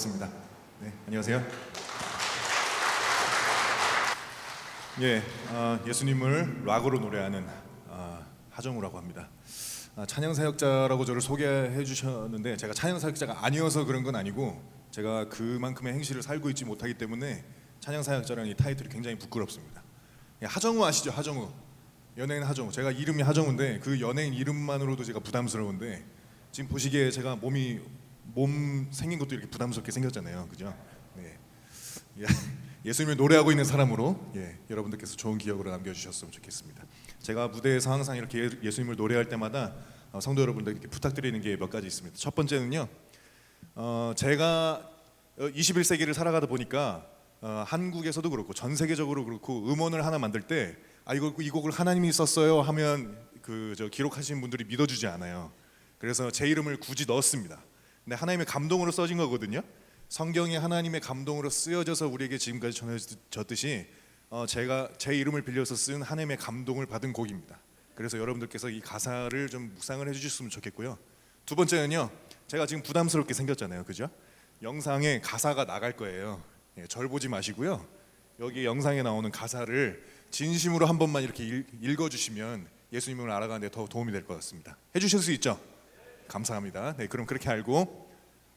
반갑습니다. 네, 안녕하세요. 예, 어, 예수님을 락으로 노래하는 어, 하정우라고 합니다. 아, 찬양 사역자라고 저를 소개해 주셨는데 제가 찬양 사역자가 아니어서 그런 건 아니고 제가 그만큼의 행실을 살고 있지 못하기 때문에 찬양 사역자라는 이 타이틀이 굉장히 부끄럽습니다. 예, 하정우 아시죠? 하정우. 연예인 하정우. 제가 이름이 하정우인데 그 연예인 이름만으로도 제가 부담스러운데 지금 보시기에 제가 몸이 몸 생긴 것도 이렇게 부담스럽게 생겼잖아요. 그죠? 네. 예, 예수님을 노래하고 있는 사람으로 예, 여러분들께서 좋은 기억으로 남겨주셨으면 좋겠습니다. 제가 무대에서 항상 이렇게 예- 예수님을 노래할 때마다 어, 성도 여러분들께 부탁드리는 게 몇 가지 있습니다. 첫 번째는요, 어, 제가 21세기를 살아가다 보니까 어, 한국에서도 그렇고 전 세계적으로 그렇고 음원을 하나 만들 때 아 이거 이 곡을 하나님이 썼어요 하면 그 저 기록하신 분들이 믿어주지 않아요. 그래서 제 이름을 굳이 넣었습니다. 근데 하나님의 감동으로 써진 거거든요. 성경이 하나님의 감동으로 쓰여져서 우리에게 지금까지 전해졌듯이 어, 제가 제 이름을 빌려서 쓴 하나님의 감동을 받은 곡입니다. 그래서 여러분들께서 이 가사를 좀 묵상을 해주셨으면 좋겠고요. 두 번째는요, 제가 지금 부담스럽게 생겼잖아요, 그죠? 영상에 가사가 나갈 거예요. 예, 절 보지 마시고요. 여기 영상에 나오는 가사를 진심으로 한 번만 이렇게 읽, 읽어주시면 예수님을 알아가는데 더 도움이 될 것 같습니다. 해주실 수 있죠? 감사합니다. 네, 그럼 그렇게 알고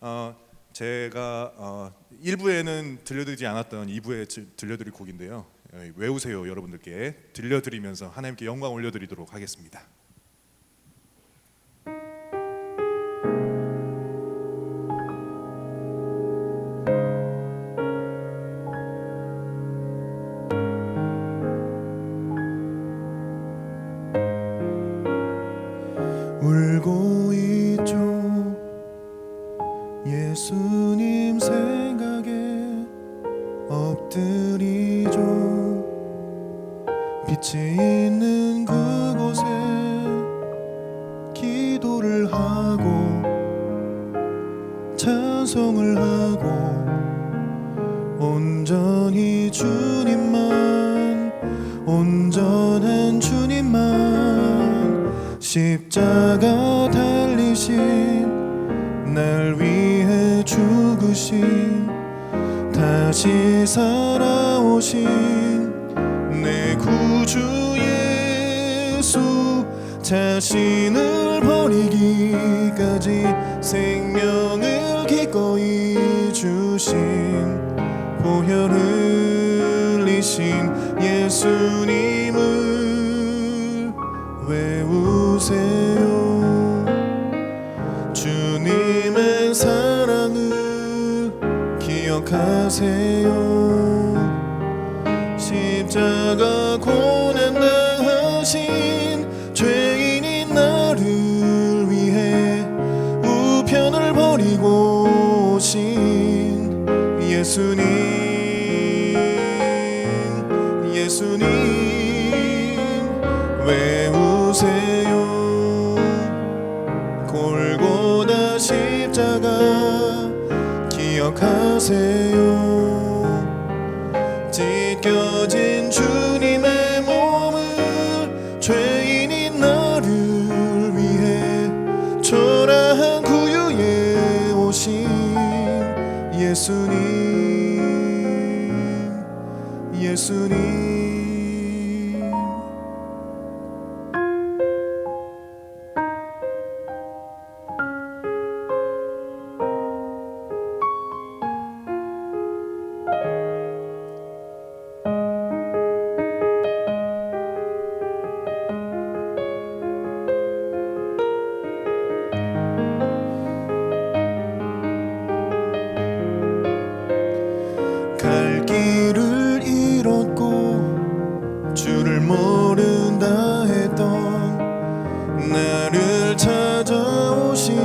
어, 제가 어, 1부에는 들려드리지 않았던 2부에 지- 들려드릴 곡인데요. 어, 외우세요, 여러분들께 들려드리면서 하나님께 영광 올려드리도록 하겠습니다. 찬송을 하고 온전히 주님만 온전한 주님만 십자가 달리신 날 위해 죽으신 다시 살아오신 내 구주 예수 자신을 버리기까지 생명을 기꺼이 주신 보혈 흘리신 예수님을 외우세요. 주님의 사랑을 기억하세요. 십자가 고난 예수님 예수님 예수님 예수님 나를 찾아오신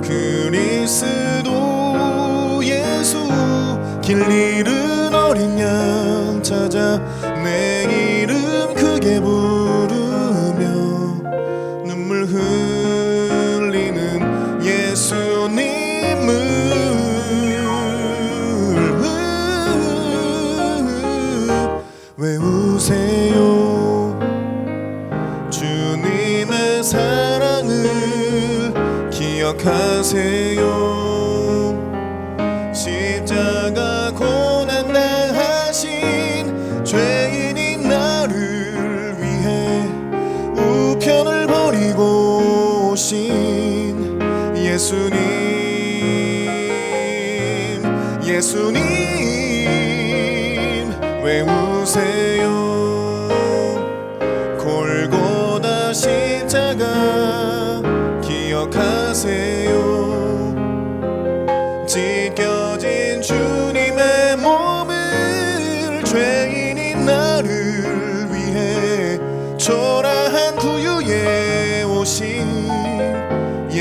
그리스도 예수 길 잃은 오신 예수님 예수님 왜 우세요? 골고다 십자가 기억하세요. 찢겨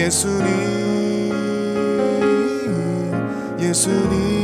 예수님 예수님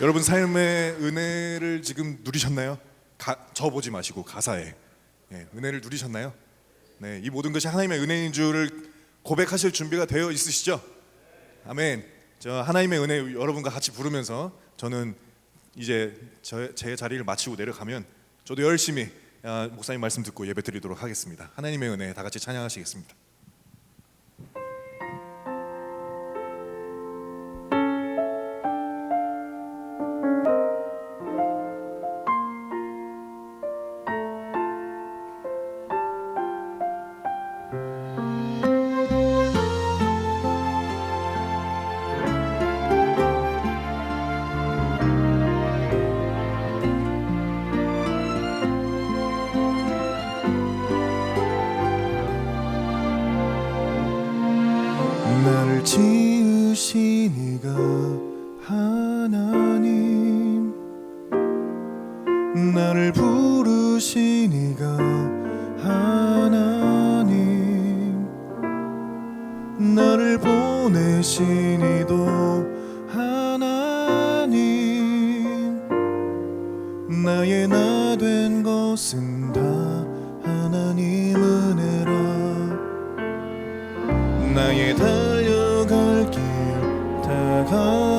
여러분 삶의 은혜를 지금 누리셨나요? 가, 저 보지 마시고 가사에 예, 은혜를 누리셨나요? 네, 이 모든 것이 하나님의 은혜인 줄을 고백하실 준비가 되어 있으시죠? 아멘. 저 하나님의 은혜 여러분과 같이 부르면서 저는 이제 저, 제 자리를 마치고 내려가면 저도 열심히 아, 목사님 말씀 듣고 예배 드리도록 하겠습니다. 하나님의 은혜 다 같이 찬양하시겠습니다. 보내신 이도 하나님. 나의 나 된 것은 다 하나님 은혜라. 나의 달려갈 길 다가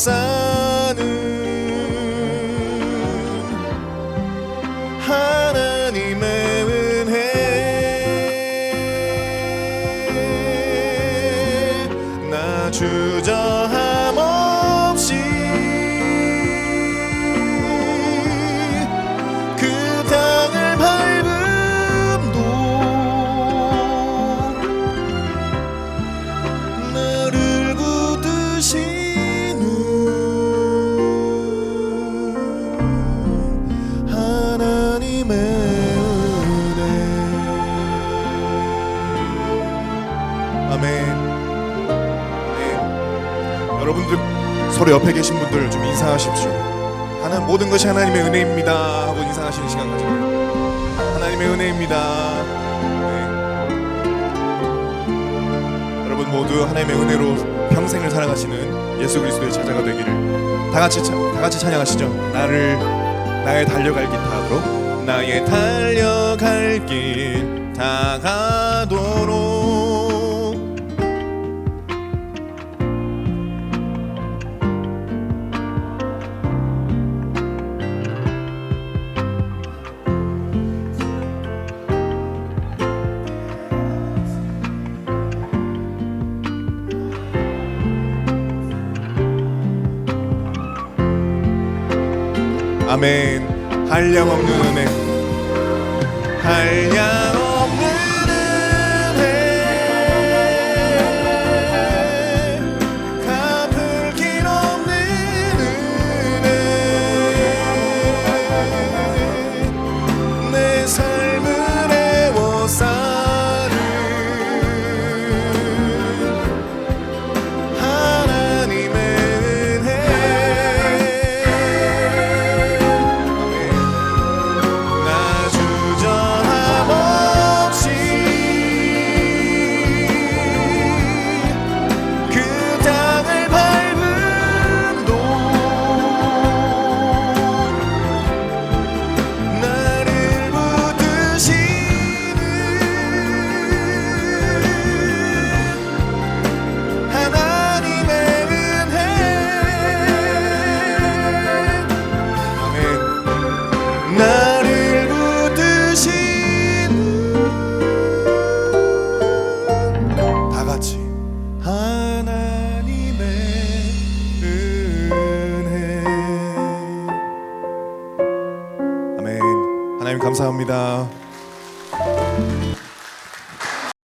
sun. 여러분들 서로 옆에 계신 분들 좀 인사하십시오. 하나 모든 것이 하나님의 은혜입니다. 하고 인사하시는 시간 가져요. 하나님의 은혜입니다. 네. 여러분 모두 하나님의 은혜로 평생을 살아가시는 예수 그리스도의 제자가 되기를 다 같이 차- 다 같이 찬양하시죠. 나를 나의 달려갈 길 다하도록. 나의 달려갈 길 다가도록 아멘. 한량없는 은혜. 한량